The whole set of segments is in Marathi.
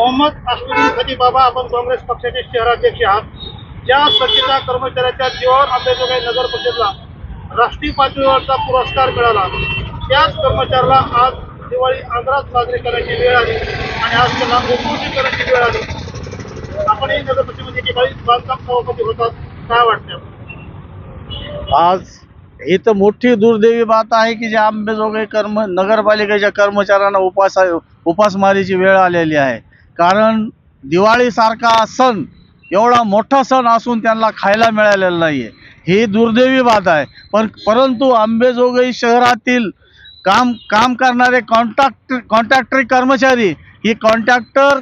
मोहम्मद अस्लुद्दीन खती बाबा आपण काँग्रेस पक्षाचे शहराध्यक्ष आहात. ज्या स्वच्छता कर्मचाऱ्याच्या जीवावर अंबेजोगाई नगर परिषदला राष्ट्रीय पातळीवरचा पुरस्कार मिळाला त्याच कर्मचाऱ्याला आज दिवाळी आंध्रात साजरी करायची वेळ आली आणि आज त्यांना मुखवटी करायची वेळ आली. आपणही नगर परिषदेमध्ये दिवाळी बांधकाम सभापती होतात काय वाटतं आज ही तर मोठी दुर्दैवी बात आहे की ज्या आंबेजोगाई कर्म नगरपालिकेच्या कर्मचाऱ्यांना उपास उपासमारीची वेळ आलेली आहे. कारण दिवाळीसारखा सण एवढा मोठा सण असून त्यांना खायला मिळालेला नाही आहे ही दुर्दैवी बात आहे. पण परंतु आंबेजोगाई शहरातील काम काम करणारे कॉन्ट्रॅक्ट कॉन्ट्रॅक्टरी कर्मचारी ही कॉन्ट्रॅक्टर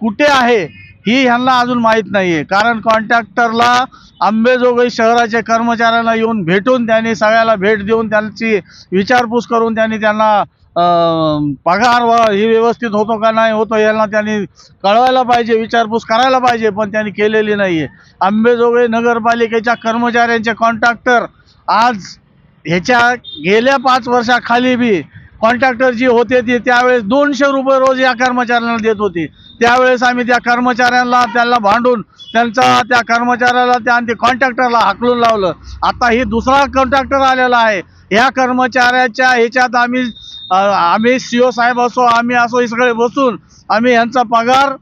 कुठे आहे ही ह्यांना अजून माहीत नाही आहे कारण कॉन्ट्रॅक्टरला आंबेजोगाई शहराच्या कर्मचाऱ्यांना येऊन भेटून त्यांनी सगळ्याला भेट देऊन त्यांची विचारपूस करून त्यांनी त्यांना पगार व ही व्यवस्थित होतो का नाही होतो यांना त्यांनी कळवायला पाहिजे विचारपूस करायला पाहिजे पण त्यांनी केलेली नाही आहे आंबेजोगाई नगरपालिकेच्या कर्मचाऱ्यांचे कॉन्ट्रॅक्टर आज ह्याच्या गेल्या पाच वर्षाखाली बी कॉन्ट्रॅक्टर जी होते ती त्यावेळेस दोनशे रुपये रोज या कर्मचाऱ्यांना देत होती. त्यावेळेस आम्ही त्या कर्मचाऱ्यांना त्यांना भांडून त्यांचा त्या कर्मचाऱ्याला त्या आणि ते कॉन्ट्रॅक्टरला हाकलून लावलं. आता ही दुसरा कॉन्ट्रॅक्टर आलेला आहे. ह्या कर्मचाऱ्याच्या ह्याच्यात आम्ही आम्ही सी ओ साहेब असो आम्ही असो हे सगळे बसून आम्ही यांचा पगार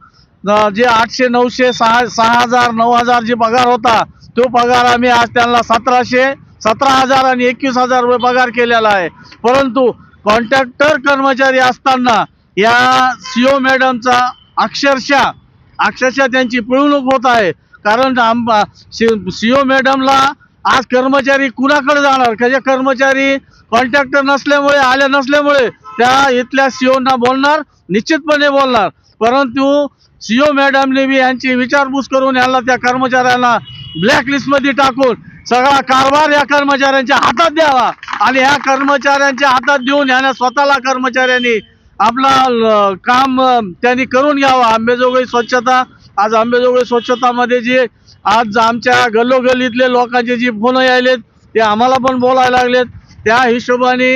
जे आठशे नऊशे सहा सहा हजार नऊ हजार जे पगार होता तो पगार आम्ही आज त्यांना सतराशे सतरा हजार आणि एकवीस हजार रुपये पगार केलेला आहे. परंतु कॉन्ट्रॅक्टर कर्मचारी असताना या सी ओ मॅडमचा अक्षरशः अक्षरशः त्यांची पिळवणूक होत आहे. कारण आम सी ओ मॅडमला आज कर्मचारी कुणाकडे जाणार? त्याचे कर्मचारी कॉन्ट्रॅक्टर नसल्यामुळे आल्या नसल्यामुळे त्या इथल्या सीओना बोलणार निश्चितपणे बोलणार. परंतु सीओ मॅडमने बी यांची विचारपूस करून यांना त्या कर्मचाऱ्यांना ब्लॅकलिस्टमध्ये टाकून सगळा कारभार या कर्मचाऱ्यांच्या हातात द्यावा आणि ह्या कर्मचाऱ्यांच्या हातात देऊन यांना स्वतःला कर्मचाऱ्यांनी आपला काम त्यांनी करून घ्यावा. आंबेजोगाई स्वच्छता आज आंबेजोगाई स्वच्छतामध्ये जे आज आमच्या गल्लोगल्लीतले लोकांचे जे फोन यायलेत ते आम्हाला पण बोलायला लागलेत. त्या हिशोबाने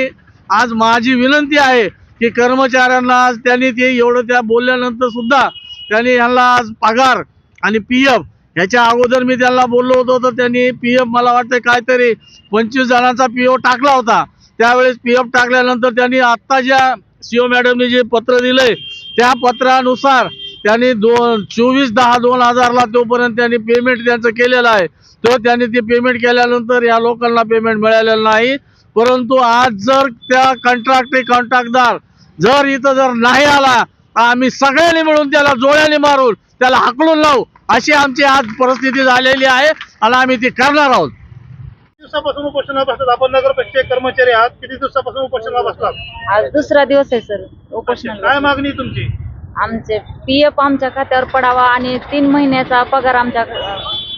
आज माझी विनंती आहे की कर्मचाऱ्यांना आज त्यांनी ते एवढं त्या बोलल्यानंतर सुद्धा त्यांनी ह्यांना आज पगार आणि पी एफ ह्याच्या अगोदर मी त्यांना बोललो होतो तर त्यांनी पी एफ मला वाटतं काहीतरी पंचवीस जणांचा पी एफ टाकला होता. त्यावेळेस पी एफ टाकल्यानंतर त्यांनी आत्ता ज्या सी ओ मॅडमने जे पत्र दिलंय त्या पत्रानुसार त्यांनी दोन चोवीस दहा दोन हजारला तोपर्यंत त्यांनी पेमेंट त्यांचं केलेलं आहे. तो त्यांनी ते पेमेंट केल्यानंतर या लोकांना पेमेंट मिळालेलं नाही. परंतु आज जर त्या कंत्राटी कॉन्ट्रॅक्टदार जर इथं जर नाही आला तर आम्ही सगळ्यांनी मिळून त्याला जोड्याने मारून त्याला हाकलून लावू अशी आमची आज परिस्थिती झालेली आहे आणि आम्ही ती करणार आहोत. किती दिवसापासून उपोषणाला बसतात. आपण नगर कर्मचारी आहात. किती दिवसापासून उपोषणाला बसतात? आज दुसरा दिवस आहे सर. काय उपोषणाला मागणी तुमची? आमचे पी एफ आमच्या खात्यावर पडावा आणि तीन महिन्याचा पगार आमच्या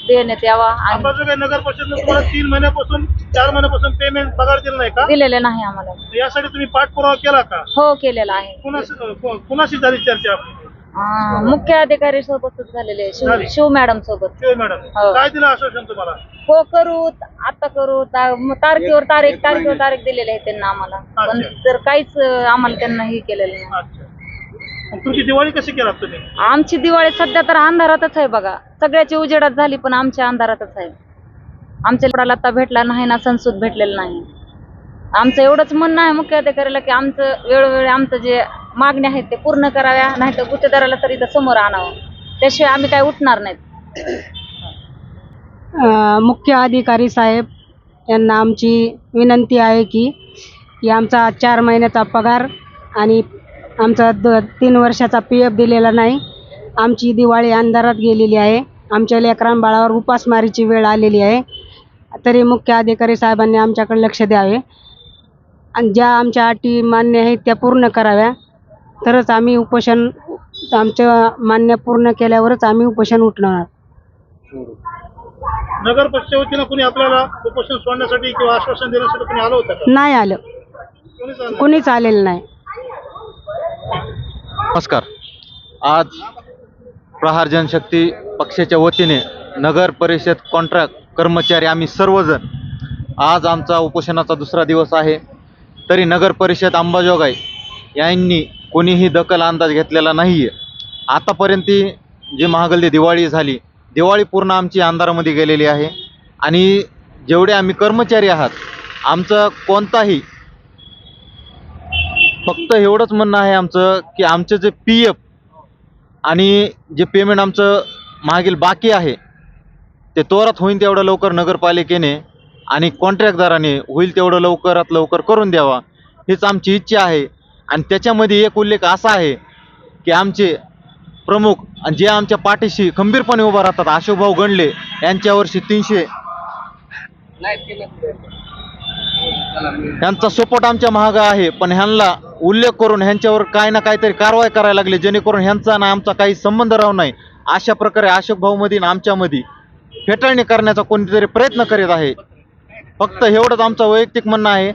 देण्यात यावा आणि नगर तुम्हाला तीन महिन्यापासून चार महिन्यापासून पेमेंट पगार दिला नाही का? दिलेले नाही आम्हाला. यासाठी तुम्ही पाठपुरावा केला का? हो केलेला आहे. कुणाशी को- कुणाशी झाली चर्चा आपली? अं, मुख्य अधिकारी सोबतच झालेले आहे. शिव झाली. शिव मॅडम सोबत. शिव मॅडम हो. काय दिलं आश्वासन तुम्हाला? हो करू आता करू ता- म- तारखेवर तारीख तारखेवर तारीख दिलेली आहे त्यांना आम्हाला. पण अच्छा. तर काहीच अं, आम्हाला त्यांना हे केलेलं नाही. अच्छा. तुमची दिवाळी कशी केलात तुम्ही? आमची दिवाळी सध्या तर अंधारातच आहे बघा. सगळ्याची उजेडात झाली पण आमच्या अंधारातच आहे. आमच्या लेकराला आता भेटला नाही ना संसूद भेटलेला नाही. आमचं एवढंच म्हणणं आहे मुख्य अधिकाऱ्याला की आमचं वेळोवेळी आमचं जे मागण्या आहेत ते पूर्ण कराव्या नाही तर गुत्तेदाराला तर इथं समोर आणावं. त्याशिवाय आम्ही काय उठणार नाहीत. मुख्य अधिकारी साहेब यांना आमची विनंती आहे की की आमचा चार महिन्याचा पगार आणि आमचा द तीन वर्षाचा पी एफ दिलेला नाही. आमची दिवाळी अंधारात गेलेली आहे. आमच्या लेकरां बाळावर उपासमारीची वेळ आलेली आहे. तरी मुख्य अधिकारी साहेबांनी आमच्याकडे लक्ष द्यावे. आणि ज्या आमच्या अटी मान्य आहेत त्या पूर्ण कराव्या. तरच आम्ही उपोषण आमच्या मान्य पूर्ण केल्यावरच आम्ही उपोषण उठणार. नगर परिषदेच्या वतीनं कुणी आपल्याला उपोषण सोडण्यासाठी किंवा आश्वासन देण्यासाठी कुणी आलं होतं का? नाही आलं. कोणीच आलेलं नाही. नमस्कार. आज प्रहार जनशक्ती पक्षाच्या वतीने नगर परिषद कॉन्ट्रॅक्ट कर्मचारी आम्ही सर्वजण. आज आमचा उपोषणाचा दुसरा दिवस आहे. तरी नगर परिषद अंबाजोगाई यांनी कोणीही दखल अंदाज घेतलेला नाही आहे आतापर्यंत जी महागल्ली दिवाळी झाली दिवाळी पूर्ण आमची अंधारामध्ये गेलेली आहे. आणि जेवढे आम्ही कर्मचारी आहात आमचं कोणताही फक्त एवढंच म्हणणं आहे आमचं की आमचं जे पी एफ आणि जे पेमेंट आमचं मागील बाकी आहे ते त्वरात होईल तेवढं लवकर नगरपालिकेने आणि कॉन्ट्रॅक्टदाराने होईल तेवढं लवकरात लवकर करून द्यावा हीच आमची इच्छा आहे. आणि त्याच्यामध्ये एक उल्लेख असा आहे की आमचे प्रमुख आणि जे आमच्या पाठीशी खंबीरपणे उभा राहतात अशोकभाऊ गणले यांच्या वर्षी तीनशे यांचा सपोर्ट आमच्या महागा आहे पण ह्यांना उल्लेख करून ह्यांच्यावर काय ना काहीतरी कारवाई करायला लागली जेणेकरून ह्यांचा ना आमचा काही संबंध राहू नाही अशा प्रकारे अशोक भाऊमध्ये आणि आमच्यामध्ये फेटाळणी करण्याचा कोणीतरी प्रयत्न करीत आहे. फक्त एवढंच आमचं वैयक्तिक म्हणणं आहे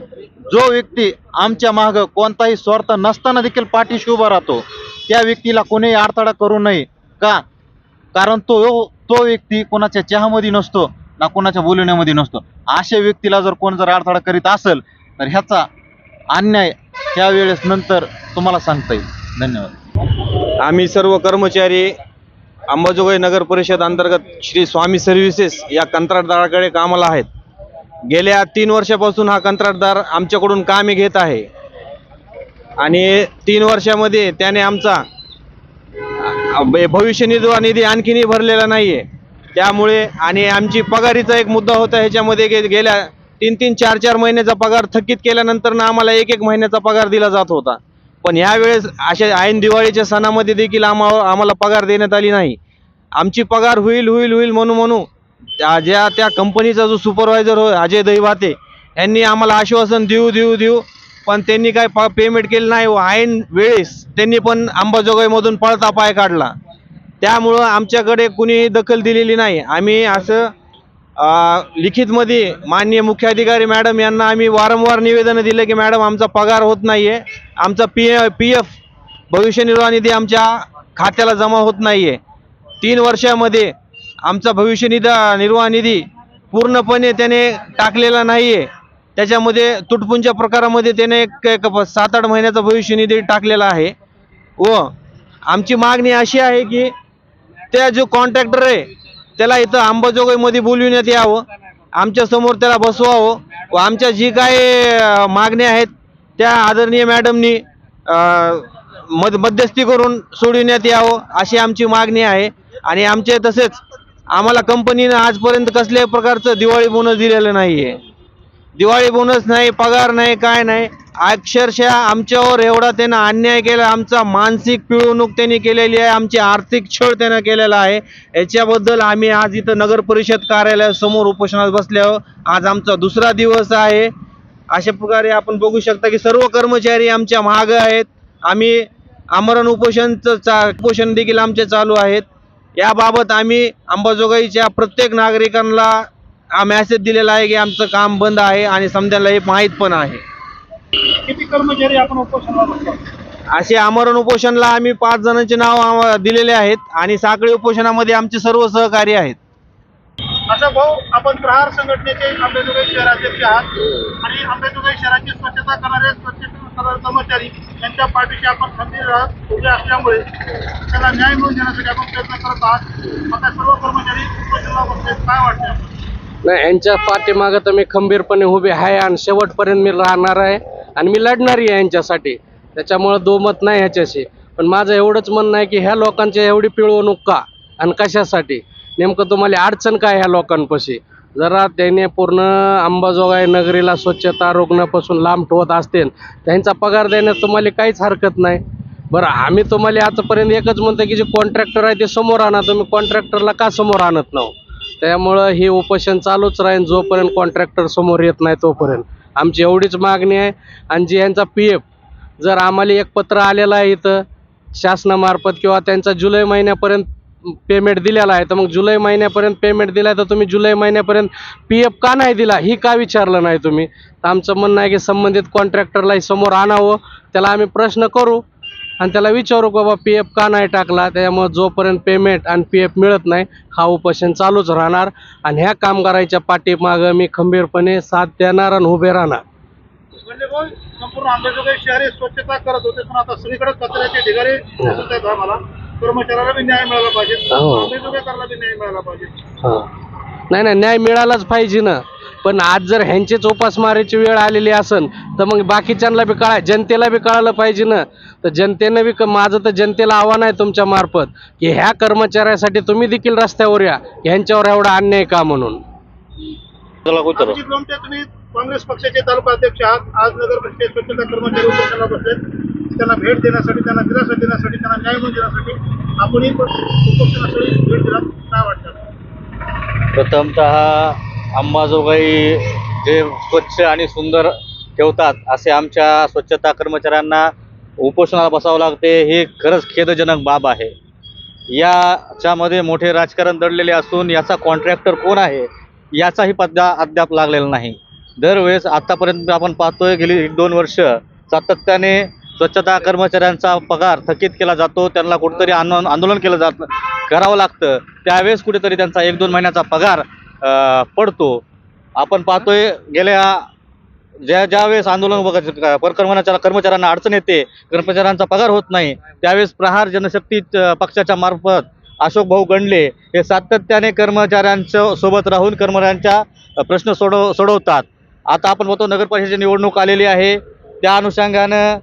जो व्यक्ती आमच्या मागं कोणताही स्वार्थ नसताना देखील पाठीशी उभा राहतो त्या व्यक्तीला कोणीही अडथळा करू नये का? कारण तो तो व्यक्ती कोणाच्या चहामध्ये नसतो ना कोणाच्या बोलण्यामध्ये नसतो. अशा व्यक्तीला जर कोण जर अडथळा करीत असेल तर ह्याचा अन्याय त्यावेळेस नंतर तुम्हाला सांगता येईल. धन्यवाद. आम्ही सर्व कर्मचारी अंबाजोगाई नगर परिषद अंतर्गत श्री स्वामी सर्व्हिसेस या कंत्राटदाराकडे कामाला आहेत. गेल्या तीन वर्षापासून हा कंत्राटदार आमच्याकडून कामे घेत आहे. आणि तीन वर्षामध्ये त्याने आमचा भविष्य निर्वाह निधी आणखीनही भरलेला नाही आहे त्यामुळे आणि आमची पगारीचा एक मुद्दा होता ह्याच्यामध्ये गे गेल्या तीन तीन चार चार महिन्याचा पगार थकीत केल्यानंतर ना आम्हाला एक एक महिन्याचा पगार दिला जात होता. पण ह्यावेळेस अशा ऐन दिवाळीच्या सणामध्ये देखील आम्हा आम्हाला पगार देण्यात आली नाही. आमची पगार होईल होईल होईल म्हणू म्हणू त्या ज्या त्या कंपनीचा जो सुपरवायझर हो अजय दहिवाते यांनी आम्हाला आश्वासन देऊ देऊ देऊ पण त्यांनी काय पेमेंट केलं नाही व ऐन वेळेस त्यांनी पण अंबाजोगाईमधून पळता पाय काढला. त्यामुळं आमच्याकडे कुणीही दखल दिलेली नाही. आम्ही असं लिखितमध्ये माननीय मुख्याधिकारी मॅडम यांना आम्ही वारंवार निवेदनं दिलं की मॅडम आमचा पगार होत नाही आहे आमचा पी पी एफ भविष्य निर्वाह निधी आमच्या खात्याला जमा होत नाही आहे तीन वर्षामध्ये आमचा भविष्य निधी निर्वाह निधी पूर्णपणे त्याने टाकलेला नाही आहे त्याच्यामध्ये तुटपुंच्या प्रकारामध्ये त्याने एक एक सात आठ महिन्याचा भविष्य निधी टाकलेला आहे. व आमची मागणी अशी आहे की त्या जो कॉन्ट्रॅक्टर आहे त्याला इथं अंबाजोगाईमध्ये बोलविण्यात यावं. आमच्यासमोर त्याला बसवावं. व आमच्या जी काय मागण्या आहेत त्या आदरणीय मॅडमनी मध मध्यस्थी करून सोडविण्यात यावं अशी आमची मागणी आहे. आणि आमचे तसेच आम्हाला कंपनीनं आजपर्यंत कसल्याही प्रकारचं दिवाळी बोनस दिलेलं नाही आहे दिवाळी बोनस नाही पगार नाही काय नाही. अक्षरशः आमच्यावर एवढा त्यांना अन्याय केला आमचा मानसिक पिळवणूक त्यांनी केलेली आहे आमची आर्थिक छळ त्यांना केलेला आहे. याच्याबद्दल आम्ही आज इथं नगर परिषद कार्यालयासमोर उपोषणात बसल्यावर आज आमचा दुसरा दिवस आहे. अशा प्रकारे आपण बघू शकता की सर्व कर्मचारी आमच्या मागं आहेत. आम्ही आमरण उपोषणचं चा उपोषण देखील आमचे चालू आहेत. याबाबत आम्ही अंबाजोगाईच्या प्रत्येक नागरिकांना हा मेसेज दिलेला आहे की आमचं काम बंद आहे आणि समजायला हे माहीत पण आहे. किती कर्मचारी आपण उपोषणाला बसतो असे आमरण उपोषणला आम्ही पाच जणांचे नाव आम्हा- दिलेले आहेत आणि साखळी उपोषणामध्ये आमचे सर्व सहकारी आहेत. अशा भाऊ आपण प्रहार संघटनेचे आंबेजोगाई शहराध्यक्ष आहात आणि आंबेजोगाई शहराची स्वच्छता करणारे स्वच्छता कर्मचारी यांच्या पाठीशी आपण खंबीर आहात उभे असल्यामुळे त्याला न्याय मिळवून देण्यासाठी आपण प्रयत्न करत आहात. आता सर्व कर्मचारी उपोषणाला बसले काय वाटते? नाही यांच्या पाठीमागं तर मी खंबीरपणे उभे आहे आणि शेवटपर्यंत मी राहणार आहे आणि मी लढणारी आहे यांच्यासाठी. त्याच्यामुळं दोमत नाही ह्याच्याशी. पण माझं एवढंच म्हणणं आहे की ह्या लोकांची एवढी पिळवणूक का आणि कशासाठी? नेमकं तुम्हाला अडचण काय ह्या लोकांपाशी? जरा त्याने पूर्ण अंबाजोगाई नगरीला स्वच्छता रोखण्यापासून लांब ठेवत असतील त्यांचा पगार देण्यात तुम्हाला काहीच हरकत नाही. बरं आम्ही तुम्हाला आतापर्यंत एकच म्हणतो की जे कॉन्ट्रॅक्टर आहे ते समोर आणा. तुम्ही कॉन्ट्रॅक्टरला का समोर आणत नाहो? त्यामुळं हे उपोषण चालूच राहील जोपर्यंत कॉन्ट्रॅक्टर समोर येत नाही तोपर्यंत. आमची एवढीच मागणी आहे. आणि जी यांचा पी एफ जर आम्हाला एक पत्र आलेलं आहे इथं शासनामार्फत किंवा त्यांचा जुलै महिन्यापर्यंत पेमेंट दिलेला आहे तर मग जुलै महिन्यापर्यंत पेमेंट दिला आहे तर तुम्ही जुलै महिन्यापर्यंत पी एफ का नाही दिला? ही का विचारलं नाही तुम्ही? तर आमचं म्हणणं आहे की संबंधित कॉन्ट्रॅक्टरलाही समोर आणावं. त्याला आम्ही प्रश्न करू. आणि त्याला विचारू का बाबा पी एफ का नाही टाकला? त्यामुळे जोपर्यंत पेमेंट आणि पी एफ मिळत नाही हा उपोषण चालूच राहणार. आणि ह्या कामगाराच्या पाठीमागं मी खंबीरपणे साथ देणार आणि उभे राहणार. म्हणजे भाऊ संपूर्ण आंबेजोगाई शहर हे स्वच्छता करत होते पण आता सगळीकडे कचऱ्याचे ढिगारे दिसत आहेत आम्हाला. कर्मचाऱ्याला बी न्याय मिळाला पाहिजे. अंमलबजावणीकरणाला बी न्याय मिळाला पाहिजे. हा. नाही नाही न्याय मिळालाच पाहिजे ना. पण आज जर ह्यांचेच उपासमारीची वेळ आलेली असन तर मग बाकीच्यांना बी कळाय जनतेला बी कळालं पाहिजे ना. तर जनतेनं बी माझं तर जनतेला आव्हान आहे तुमच्या मार्फत की ह्या कर्मचाऱ्यासाठी तुम्ही देखील रस्त्यावर या ह्यांच्यावर एवढा अन्याय का म्हणून? तुम्ही काँग्रेस पक्षाचे तालुका अध्यक्ष आहात आज नगर परिषद स्वच्छता कर्मचारी उपोषणाला बसलेत. त्यांना भेट देण्यासाठी त्यांना दिलासा देण्यासाठी त्यांना न्याय मिळवून देण्यासाठी आपणही उपोषणासाठी भेट दिला काय वाटतं? प्रथमतः अंबाजोगाई जे स्वच्छ आणि सुंदर ठेवतात असे आमच्या स्वच्छता कर्मचाऱ्यांना उपोषणाला बसावं लागते हे खरंच खेदजनक बाब आहे. याच्यामध्ये मोठे राजकारण दडलेले असून याचा कॉन्ट्रॅक्टर कोण आहे याचाही पद्दा अद्याप लागलेला नाही. दरवेळेस आत्तापर्यंत आपण पाहतोय गेली एक दोन वर्ष सातत्याने स्वच्छता कर्मचाऱ्यांचा पगार थकीत केला जातो त्यांना कुठेतरी आंदोलन आंदोलन केलं जात करावं लागतं. त्यावेळेस कुठेतरी त्यांचा एक दोन महिन्याचा पगार पडतो. आपण पाहतोय गेल्या ज्या ज्यावेळेस आंदोलन वगैरे पर कर्मचाऱ्यांना अडचण येते कर्मचाऱ्यांचा पगार होत नाही त्यावेळेस प्रहार जनशक्ती पक्षाच्या मार्फत अशोक भाऊ गंडले हे सातत्याने कर्मचाऱ्यांच्या सोबत राहून कर्मचाऱ्यांच्या प्रश्न सोडव सोडवतात. आता आपण बघतो नगरपरिषदेची निवडणूक आलेली आहे. त्या अनुषंगानं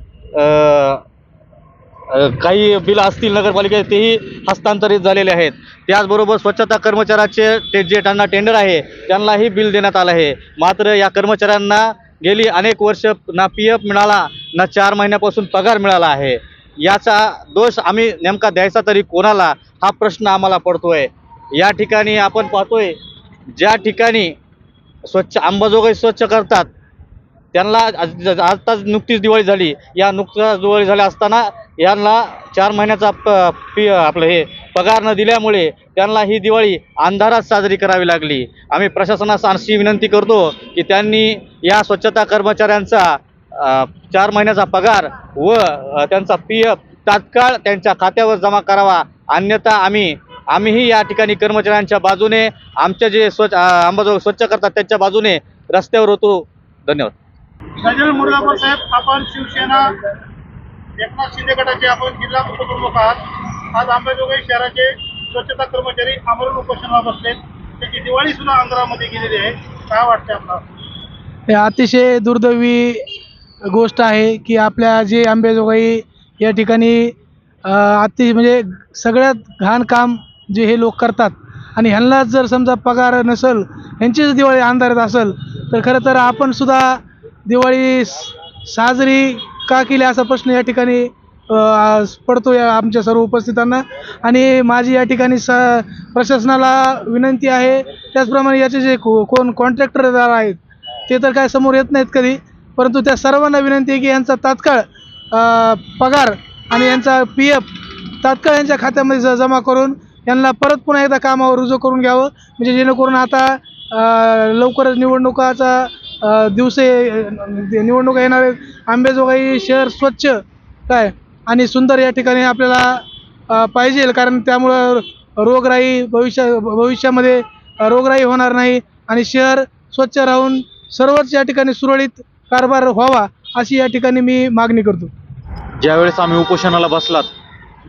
काही बिल असतील नगरपालिकेत तेही हस्तांतरित झालेले आहेत. त्याचबरोबर स्वच्छता कर्मचाऱ्याचे ते जे त्यांना टेंडर आहे त्यांनाही बिल देण्यात आलं आहे. मात्र या कर्मचाऱ्यांना गेली अनेक वर्ष ना पी एफ मिळाला ना चार महिन्यापासून पगार मिळाला आहे. याचा दोष आम्ही नेमका द्यायचा तरी कोणाला हा प्रश्न आम्हाला पडतोय. या ठिकाणी आपण पाहतोय ज्या ठिकाणी स्वच्छ अंबाजोगाई स्वच्छ करतात त्यांना आज- आताच नुकतीच दिवाळी झाली. या नुकताच दिवाळी झाल्या असताना यांना चार महिन्याचा प पी आपलं हे पगार न दिल्यामुळे त्यांना ही दिवाळी अंधारात साजरी करावी लागली. आम्ही प्रशासनास अशी विनंती करतो की त्यांनी या स्वच्छता कर्मचाऱ्यांचा चार महिन्याचा पगार व त्यांचा पी एफ तात्काळ त्यांच्या खात्यावर जमा करावा. अन्यथा आम्ही आम्हीही या ठिकाणी कर्मचाऱ्यांच्या बाजूने आमच्या जे स्वच्छ अ, अंबाजोगाई स्वच्छ करतात त्यांच्या बाजूने रस्त्यावर होतो. धन्यवाद. गजानन मुर्गापूर साहेब आपण शिवसेना एकनाथ शिंदे गटाचे आपण जिल्हा उपप्रमुख आहात. आज अंबाजोगाई शहराचे स्वच्छता कर्मचारी आमरण उपोषणाला बसले. त्याची दिवाळी सुद्धा अंधारामध्ये गेलेली आहे. काय वाटते आपल्याला? अतिशय दुर्दैवी गोष्ट आहे की आपल्या जे आंबेजोगाई या ठिकाणी अतिशय म्हणजे सगळ्यात घाण काम जे हे लोक करतात. आणि ह्यांना जर समजा पगार नसेल ह्यांचीच दिवाळी अंधारात असेल तर खरं तर आपण सुद्धा दिवाळी साजरी का केली असा प्रश्न या ठिकाणी पडतो या आमच्या सर्व उपस्थितांना. आणि माझी या ठिकाणी स प्रशासनाला विनंती आहे त्याचप्रमाणे याचे जे को कोण कॉन्ट्रॅक्टरदार आहेत ते तर काय समोर येत नाहीत कधी परंतु त्या सर्वांना विनंती आहे की यांचा तात्काळ पगार आणि यांचा पी एफ तात्काळ यांच्या खात्यामध्ये ज जमा करून यांना परत पुन्हा एकदा कामावर रुजू करून घ्यावं. म्हणजे जेणेकरून आता लवकरच निवडणुकाचा दिवसे निवडणूक निवडणुका येणार आहेत आंबेजोगाई शहर स्वच्छ काय? आणि सुंदर या ठिकाणी आपल्याला पाहिजेल पाहिजे. कारण त्यामुळं रोगराई भविष्या भविष्यामध्ये रोगराई होणार नाही आणि शहर स्वच्छ राहून सर्वच या ठिकाणी सुरळीत कारभार व्हावा अशी या ठिकाणी मी मागणी करतो. ज्यावेळेस आम्ही उपोषणाला बसलात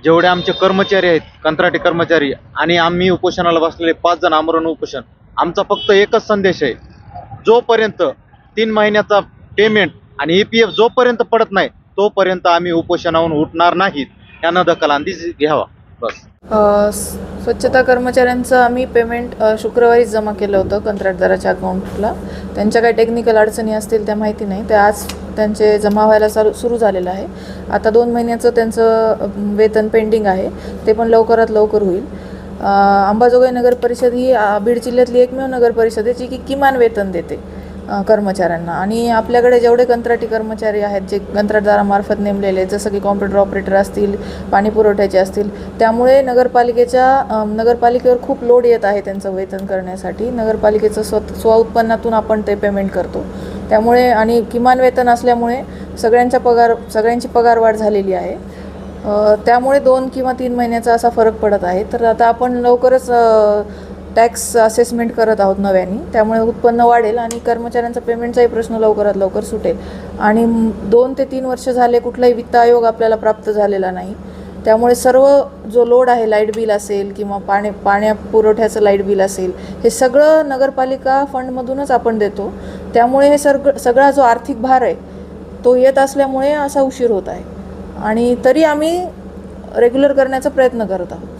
जेवढे आमचे कर्मचारी आहेत कंत्राटी कर्मचारी आणि आम्ही उपोषणाला बसलेले पाच जण आमरण उपोषण आमचा फक्त एकच संदेश आहे जोपर्यंत तीन महिन्याचा पेमेंट आणि ई पी एफ जोपर्यंत पडत नाही तोपर्यंत आम्ही उपोषणाहून उठणार नाहीत. यानं दखलांदी घ्यावा. बस. स्वच्छता कर्मचाऱ्यांचं आम्ही पेमेंट शुक्रवारीच जमा केलं होतं कंत्राटदाराच्या अकाउंटला त्यांच्या काही टेक्निकल अडचणी असतील त्या माहिती नाही. ते आज त्यांचे जमा व्हायला चालू सुरू झालेलं आहे. आता दोन महिन्याचं त्यांचं वेतन पेंडिंग आहे. ते पण लवकरात लवकर होईल. अंबाजोगाई नगर परिषद ही बीड जिल्ह्यातली एकमेव नगर परिषद आहे जी की किमान वेतन देते कर्मचाऱ्यांना. आणि आपल्याकडे जेवढे कंत्राटी कर्मचारी आहेत जे कंत्राटदारामार्फत नेमलेले जसं की कॉम्प्युटर ऑपरेटर असतील पाणी पुरवठ्याचे असतील त्यामुळे नगरपालिकेच्या नगरपालिकेवर खूप लोड येत आहे त्यांचं वेतन करण्यासाठी. नगरपालिकेचं स्व स्वउत्पन्नातून आपण ते पेमेंट करतो. त्यामुळे आणि किमान वेतन असल्यामुळे सगळ्यांच्या पगार सगळ्यांची पगारवाढ झालेली आहे. त्यामुळे दोन किंवा तीन महिन्याचा असा फरक पडत आहे. तर आता आपण लवकरच टॅक्स असेसमेंट करत आहोत नव्याने. त्यामुळे उत्पन्न वाढेल आणि कर्मचाऱ्यांचा पेमेंटचाही प्रश्न लवकरात लवकर सुटेल. आणि दोन ते तीन वर्ष झाले कुठलाही वित्त आयोग आपल्याला प्राप्त झालेला नाही. त्यामुळे सर्व जो लोड आहे लाइट बिल असेल किंवा पाणी पाण्या पुरवठ्याचं लाइट बिल असेल हे सगळं नगरपालिका फंडमधूनच आपण देतो. त्यामुळे हे सग सगळा जो आर्थिक भार आहे तो येत असल्यामुळे असा उशीर होत आहे. आणि तरी आम्ही रेग्युलर करण्याचा प्रयत्न करत आहोत.